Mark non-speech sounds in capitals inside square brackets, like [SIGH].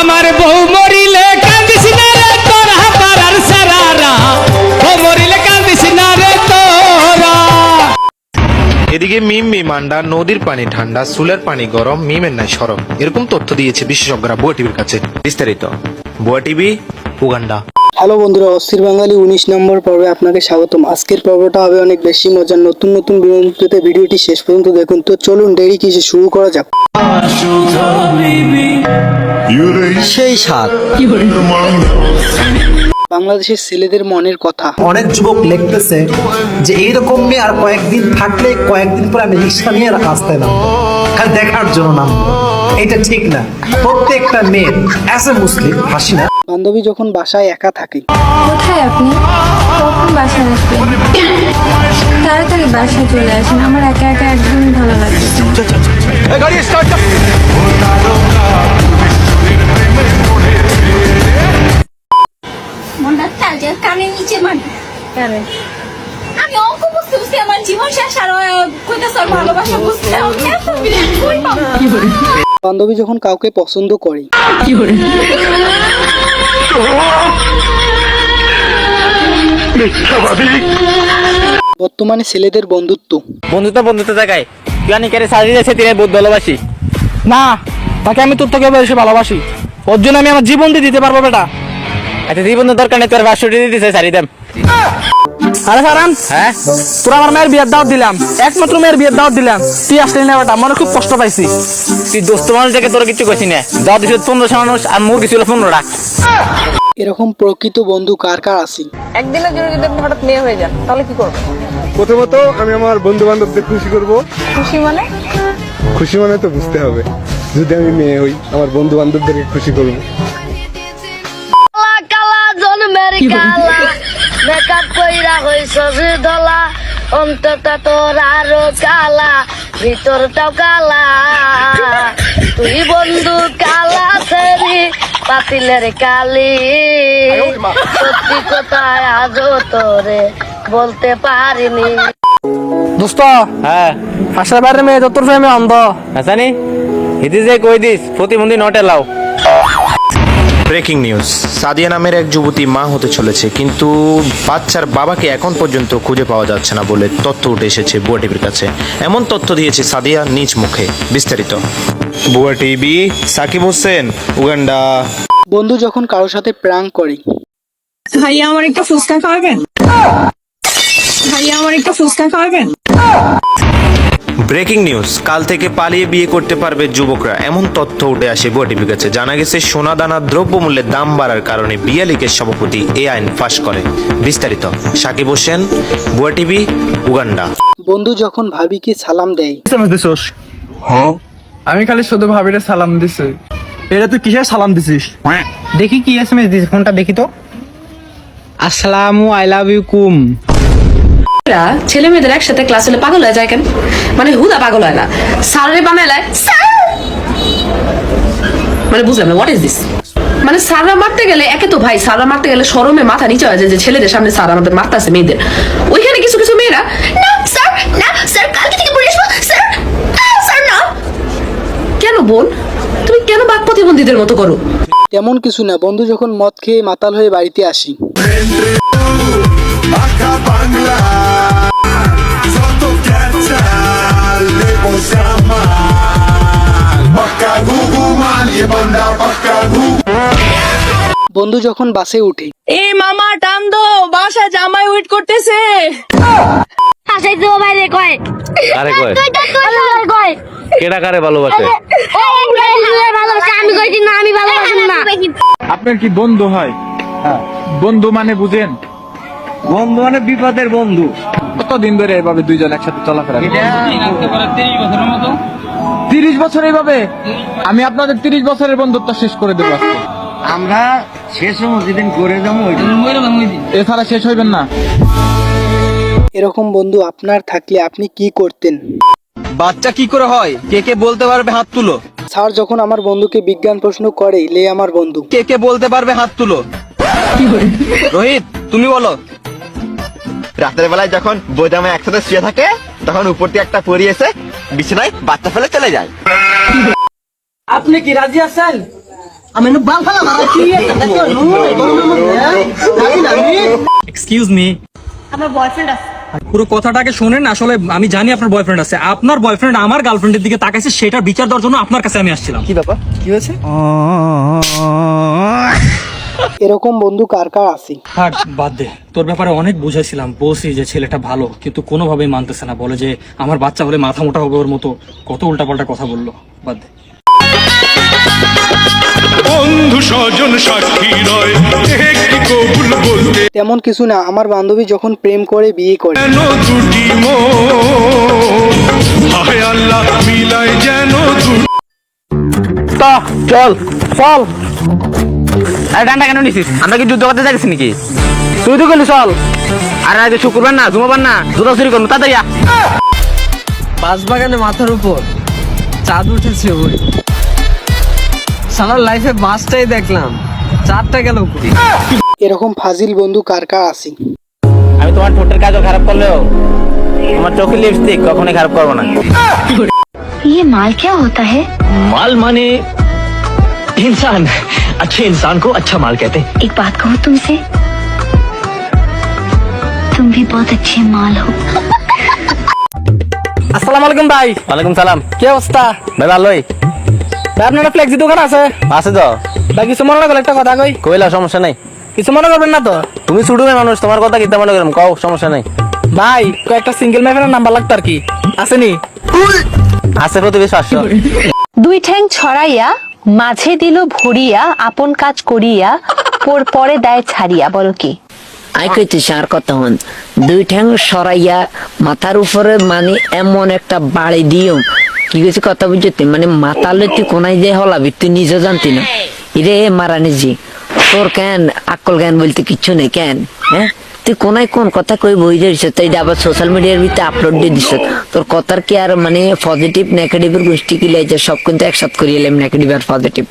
আমার বউ মরিলে কান্দিস না রে তোরা পাড়ার সারারা। বউ মরিলে কান্দিস না রে তোরা। এদিকে মিম মিমান্ডা নদীর পানি ঠান্ডা চুলের পানি গরম মিমের নাই সরম। এরকম তথ্য দিয়েছে বিশেষজ্ঞরা বুয়া টিভির কাছে। বিস্তারিত। বুয়া টিভি উগান্ডা। হ্যালো বন্ধুরা অস্থির বাঙালি উনিশ নম্বর পর্বে আপনাকে স্বাগতম। আজকের পর্বটা হবে অনেক বেশি মজার। নতুন নতুন বিনোদনতে ভিডিওটি শেষ পর্যন্ত দেখুন। তো চলুন দেরি কিসে শুরু করা যাক। সেই স্বাদ বাংলাদেশের ছেলেদের মনের কথা। অনেক যুবক লিখতেছে যে এইরকম মেয়ে আর কয়েকদিন থাকলে কয়েকদিন পরে আমি রিক্সা নিয়ে রাস্তায় নামবো খালি দেখার জন্য নামবো এটা ঠিক না। প্রত্যেকটা মেয়ের অ্যাজ এ মুসলিম হাসি না। বান্ধবী যখন বাসায় একা থাকে। কোথায় আপনি? কখন বাসায় আসবেন? তাড়াতাড়ি বাসায় চলে আসেন। আমার একা একা একদমই ভালো লাগছে মনটা নিচে আমি অঙ্ক বুঝতে বুঝতে আমার জীবন শেষ আর কইতাছ ভালোবাসা বুঝতে এত বিরাট কই পাবো? বান্ধবী যখন কাউকে পছন্দ করে। বর্তমানে ছেলেদের বন্ধুত্ব। বন্ধুত্ব বন্ধুত্ব জায়গায় তুই আনি কেড়ে সাজিয়ে যাচ্ছে তিনি বহুত ভালোবাসি। না তাকে আমি তোর থেকে বেশি ভালোবাসি। ওর জন্য আমি আমার জীবন দিয়ে দিতে পারব বেটা। আচ্ছা জীবন দরকার নেই তোর বাসুটি দিতেছে সারি দেম। আরে সারান হ্যাঁ? তোরা আমার মেয়ের বিয়ের দাওয়াত দিলাম। একমাত্র মেয়ের বিয়ের দাওয়াত দিলাম। তুই আসলি না বেটা মনে খুব কষ্ট পাইছি। তুই দোস্ত মানুষ দেখে তোর কিছু কইছি না। দাও দিছিল পনেরোশো মানুষ আর ছিল পনেরো লাখ এরকম প্রকৃত বন্ধু কার কার আছে? একদিনের জন্য যদি আপনি হঠাৎ মেয়ে হয়ে যান তাহলে কি করবেন? প্রথমত আমি আমার বন্ধু বান্ধবদের খুশি করব। খুশি মানে? খুশি মানে তো বুঝতে হবে। যদি আমি মেয়ে হই আমার বন্ধু বান্ধবদেরকে খুশি করব। কালা মেকআপ [LAUGHS] কইরা হইছ যে দলা। অন্তত তোর আরও কালা। ভিতরটাও কালা। তুই বন্ধু কালা সেরি পাতিলের কালি। সত্যি কোথায় আজও তোরে বলতে পারিনি। দোস্ত হ্যাঁ। হাসের বাইরে মেয়ে তোর ফেমে অন্ধ। আসানি হিদি যে কই দিস? প্রতিবন্ধী নটে লাও। ব্রেকিং নিউজ সাদিয়া নামের এক যুবতী মা হতে চলেছে কিন্তু বাচ্চার বাবাকে এখন পর্যন্ত খুঁজে পাওয়া যাচ্ছে না বলে তথ্য উঠে এসেছে বুয়া টিভির কাছে। এমন তথ্য দিয়েছে সাদিয়া নিজ মুখে। বিস্তারিত। বুয়া টিভি সাকিব হোসেন উগান্ডা। বন্ধু যখন কারোর সাথে প্রাং করে। ভাইয়া আমার একটা ফুচকা খাওয়াবেন? ভাইয়া আমার একটা ফুচকা খাওয়াবেন? Breaking news. কাল থেকে পালিয়ে বিয়ে করতে পারবে যুবকরা। এমন তথ্য উঠে আসে টিভির কাছে। জানা গেছে সোনা দানা দ্রব্যমূল্যের দাম বাড়ার কারণে বিয়া লীগের সভাপতি এই আইন ফাঁস করে বিস্তারিত। সাকিব হোসেন বুয়া টিভি উগান্ডা। বন্ধু যখন ভাবিকে সালাম দেয় আমি খালি শুধু ভাবিরে সালাম দিছি। এটা তুই কিসের সালাম দিছিস? দেখি কি এসএমএস দিস ফোনটা দেখি তো। আসসালামু আই লাভ ইউ কুম ছেলে মেয়েদের একসাথে ক্লাস হলে পাগল হয়ে যায় কেন মানে হুদা পাগল হয় না স্যারে বানাইলায় মানে বুঝলাম না হোয়াট ইজ দিস মানে সাররা মারতে গেলে একে তো ভাই সাররা মারতে গেলে শরমে মাথা নিচে হয়ে যায় যে ছেলেদের সামনে স্যার আমাদের মারতেছে মেয়েদের ওইখানে কিছু কিছু মেয়েরা না স্যার না স্যার কালকে থেকে পড়ে আসব স্যার স্যার না কেন বোন তুমি কেন বাক প্রতিবন্ধীদের মতো করো তেমন কিছু না বন্ধু যখন মদ খেয়ে মাতাল হয়ে বাড়িতে আসি বন্ধু যখন বাসে উঠে। এ মামা টান দো বাসা জামাই ওয়েট করতেছে। আসাই তো বাইরে কয়। কারে কয়? তুই তো তুই সবাই কয়। কেডা কারে ভালোবাসে? ভালোবাসা আমি কইছি না আমি ভালোবাসি না। আপনার কি বন্ধু হয়? বন্ধু মানে বুঝেন? বন্ধু মানে বিপদের বন্ধু। কতদিন ধরে এভাবে দুইজন একসাথে চলাফেরা তিরিশ বছর এইভাবে? আমি আপনাদের তিরিশ বছরের বন্ধুত্ব শেষ করে দেবো আজকে। আমরা শেষ হব যেদিন করে যাব এছাড়া শেষ হইবেন না। এরকম বন্ধু আপনার থাকলে আপনি কি করতেন? বাচ্চা কি করে হয়? কে কে বলতে পারবে হাত তুলো? স্যার যখন আমার বন্ধুকে বিজ্ঞান প্রশ্ন করে লে আমার বন্ধু। কে কে বলতে পারবে হাত তুলো? রোহিত তুমি বলো। রাতের বেলায় যখন বোজামে একসাথে শুয়ে থাকে তখন উপর দিয়ে একটা পরি এসে বিছানায় বাচ্চা ফেলে চলে যায়। আপনি কি রাজি আছেন? আমি বাল ফালা মারা কি? দেখো নু গরমের মধ্যে জানি এক্সকিউজ মি আমার বয়ফ্রেন্ড আছে। পুরো কথাটাকে শোনেন আসলে আমি জানি আপনার বয়ফ্রেন্ড আছে। আপনার বয়ফ্রেন্ড আমার গার্লফ্রেন্ডের দিকে তাকাইছে সেটার বিচার দেওয়ার জন্য আপনার কাছে আমি আসছিলাম। কি ব্যাপার? কি হয়েছে? এরকম বন্ধু কার কার আছে? থাক বাদ দে। তোর ব্যাপারে অনেক বুঝাইছিলাম বলছি যে ছেলেটা ভালো কিন্তু কোনোভাবেই মানতেছে না। বলে যে আমার বাচ্চা হলে মাথা মোটা হবে ওর মতো। কত উল্টাপাল্টা কথা বলল বাদ দে। তেমন কিছু না আমার বান্ধবী যখন প্রেম করে বিয়ে করে। যেন দুটি আল্লাহ মিলাই যেন দুটি তো চল চল। আরে ডান্ডা কেন নিছিস? আমরা কি যুদ্ধ করতে যাচ্ছি নাকি? তুই তো গেলি চল। আরে আজ শুক্রবার না ঘুমাবার না জুতা চুরি করব তাড়াতাড়ি মাথার উপর চাঁদ উঠেছে ওই সারা লাইফে বাসটাই দেখলাম চাঁদটা গেল কই? এরকম ফাজিল বন্ধু কার কার আছে আমি তোমার ঠোঁটের কাজও খারাপ করলেও তোমার চোখের লিপস্টিক কখনোই খারাপ করবো না ये माल क्या होता है माल माने इंसान अच्छे इंसान को अच्छा माल कहते हैं एक बात कहूँ तुमसे तुम भी बहुत अच्छे माल हो [LAUGHS] আসসালামু আলাইকুম ভাই ওয়ালাইকুম সালাম কি অবস্থা ভাই ভালোই ভাই আপনার ফ্লেক্সি দোকান আছে? আছে তো। ভাই কিছু মনে করলে একটা কথা কই। কইলা সমস্যা নাই। কিছু মনে করবেন না তো? তুমি ছুটবে মানুষ তোমার কথা কিতা মনে করলাম কও সমস্যা নাই। ভাই কয়েকটা সিঙ্গেল নাম্বার লাগতো আর কি। আসেনি? আছে প্রতিবেশ দুই ঠ্যাং ছড়াইয়া মাঝে দিল ভরিয়া আপন কাজ করিয়া পর পরে দেয় ছাড়িয়া বলো কি? আই কইতেছি আর কথা হন দুই ঠ্যাং সরাইয়া মাথার উপরে মানে এমন একটা বাড়ি দিও কি কইছি কথা বুঝতে মানে মাতালে তুই কোনায় যে হলাবি, তুই নিজে জানতি না। ইরে মারানি জি তোর কেন আকল জ্ঞান বলতে কিচ্ছু নেই, কেন? হ্যাঁ? তুই কোনাই কোন কথা কই বই যাইছ তাই আবার সোশ্যাল মিডিয়ার ভিতরে আপলোড দিয়ে দিছ তোর কথার কি আর মানে পজিটিভ নেগেটিভের গোষ্ঠী কি লাইছে সব কিন্তু একসাথে করিয়ে এলাম নেগেটিভ আর পজিটিভ